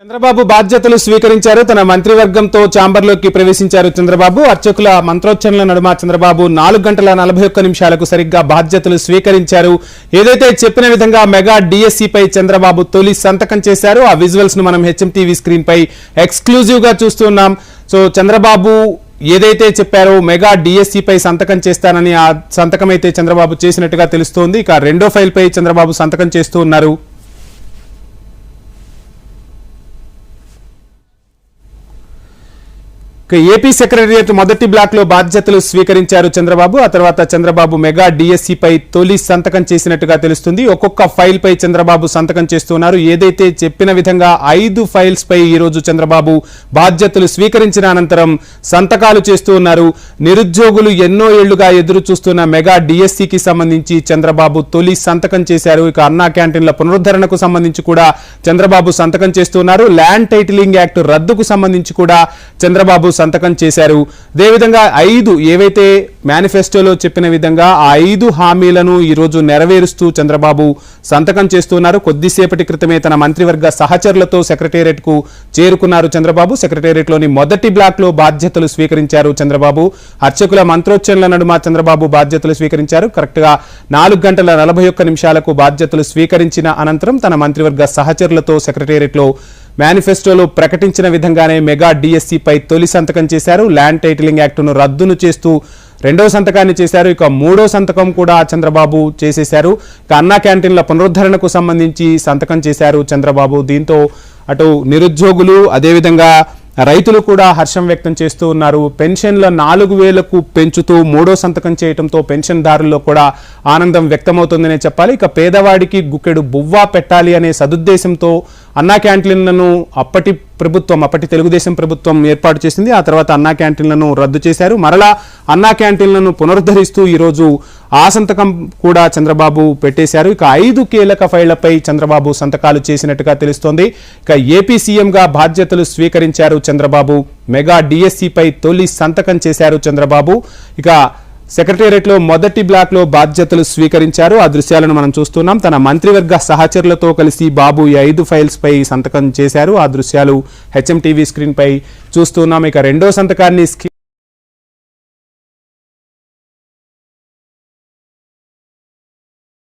చంద్రబాబు బాధ్యతలు స్వీకరించారు. తన మంత్రివర్గంతో ఛాంబర్లోకి ప్రవేశించారు చంద్రబాబు. అర్చకుల మంత్రోచ్చరణల నడుమ చంద్రబాబు నాలుగు గంటల నలభై ఒక్క నిమిషాలకు సరిగ్గా బాధ్యతలు స్వీకరించారు. ఏదైతే చెప్పిన విధంగా మెగా డిఎస్సిపై చంద్రబాబు తొలి సంతకం చేశారు ఆ విజువల్స్ను మనం హెచ్ఎం టీవీ స్క్రీన్ పై ఎక్స్క్లూజివ్గా చూస్తున్నాం సో చంద్రబాబు ఏదైతే చెప్పారో మెగా డిఎస్సిపై సంతకం చేస్తానని ఆ సంతకం అయితే చంద్రబాబు చేసినట్టుగా తెలుస్తోంది. ఇక రెండో ఫైల్పై చంద్రబాబు సంతకం చేస్తూ ఉన్నారు. ఏపీ సెక్రటరియట్ మొదటి బ్లాక్లో బాధ్యతలు స్వీకరించారు చంద్రబాబు. ఆ తర్వాత చంద్రబాబు మెగా డిఎస్సి పై తొలి సంతకం చేసినట్టుగా తెలుస్తుంది. ఒక్కొక్క ఫైల్ పై చంద్రబాబు సంతకం చేస్తున్నారు. ఏదైతే చెప్పిన విధంగా ఐదు ఫైల్స్ పై ఈ రోజు చంద్రబాబు బాధ్యతలు స్వీకరించిన అనంతరం సంతకాలు చేస్తూ ఉన్నారు. నిరుద్యోగులు ఎన్నో ఏళ్ళుగా ఎదురు చూస్తున్న మెగా డిఎస్సికి సంబంధించి చంద్రబాబు తొలి సంతకం చేశారు. ఇక అన్నా క్యాంటీన్ల పునరుద్ధరణకు సంబంధించి కూడా చంద్రబాబు సంతకం చేస్తున్నారు. ల్యాండ్ టైటిలింగ్ యాక్ట్ రద్దుకు సంబంధించి కూడా చంద్రబాబు సంతకం చేశారు. అదేవిధంగా ఐదు ఏవైతే మేనిఫెస్టోలో చెప్పిన విధంగా ఆ ఐదు హామీలను ఈరోజు నెరవేరుస్తూ చంద్రబాబు సంతకం చేస్తున్నారు. కొద్దిసేపటి క్రితమే తన మంత్రివర్గ సహచరులతో సెక్రటేరియట్కు చేరుకున్నారు చంద్రబాబు. సెక్రటేరియట్లోని మొదటి బ్లాక్లో బాధ్యతలు స్వీకరించారు చంద్రబాబు. అర్చకుల మంత్రోచ్చరణల నడుమ చంద్రబాబు బాధ్యతలు స్వీకరించారు. కరెక్ట్గా నాలుగు గంటల నలభై ఒక్క నిమిషాలకు బాధ్యతలు స్వీకరించిన అనంతరం తన మంత్రివర్గ సహచరులతో సెక్రటేరియట్లో మేనిఫెస్టోలో ప్రకటించిన విధంగానే మెగా డిఎస్సిపై తొలి సంతకం చేశారు. ల్యాండ్ టైటిలింగ్ యాక్టును రద్దును చేస్తూ రెండో సంతకాన్ని చేశారు. ఇక మూడో సంతకం కూడా చంద్రబాబు చేసేశారు. ఇక అన్నా క్యాంటీన్ల పునరుద్ధరణకు సంబంధించి సంతకం చేశారు చంద్రబాబు. దీంతో అటు నిరుద్యోగులు అదేవిధంగా రైతులు కూడా హర్షం వ్యక్తం చేస్తూ ఉన్నారు. పెన్షన్ల నాలుగు వేలకు పెంచుతూ మూడో సంతకం చేయడంతో పెన్షన్దారుల్లో కూడా ఆనందం వ్యక్తమవుతుందనే చెప్పాలి. ఇక పేదవాడికి గుక్కెడు బువ్వా పెట్టాలి అనే సదుద్దేశంతో అన్నా క్యాంటీన్లను అప్పటి ప్రభుత్వం అప్పటి తెలుగుదేశం ప్రభుత్వం ఏర్పాటు చేసింది. ఆ తర్వాత అన్నా క్యాంటీన్లను రద్దు చేశారు. మరలా అన్నా క్యాంటీన్లను పునరుద్ధరిస్తూ ఈరోజు ఆ సంతకం కూడా చంద్రబాబు పెట్టేశారు. ఇక ఐదు కీలక ఫైళ్ళపై చంద్రబాబు సంతకాలు చేసినట్టుగా తెలుస్తోంది. ఇక ఏపీ సీఎంగా బాధ్యతలు స్వీకరించారు చంద్రబాబు. మెగా డిఎస్సిపై తొలి సంతకం చేశారు చంద్రబాబు. ఇక సెక్రటేరియట్లో మొదటి బ్లాక్లో బాధ్యతలు స్వీకరించారు. ఆ దృశ్యాలను మనం చూస్తున్నాం. తన మంత్రివర్గ సహచరులతో కలిసి బాబు ఈ ఐదు ఫైల్స్ పై సంతకం చేశారు. ఆ దృశ్యాలు హెచ్ఎం టీవీ స్క్రీన్ పై చూస్తున్నాం. ఇక రెండో సంతకాన్ని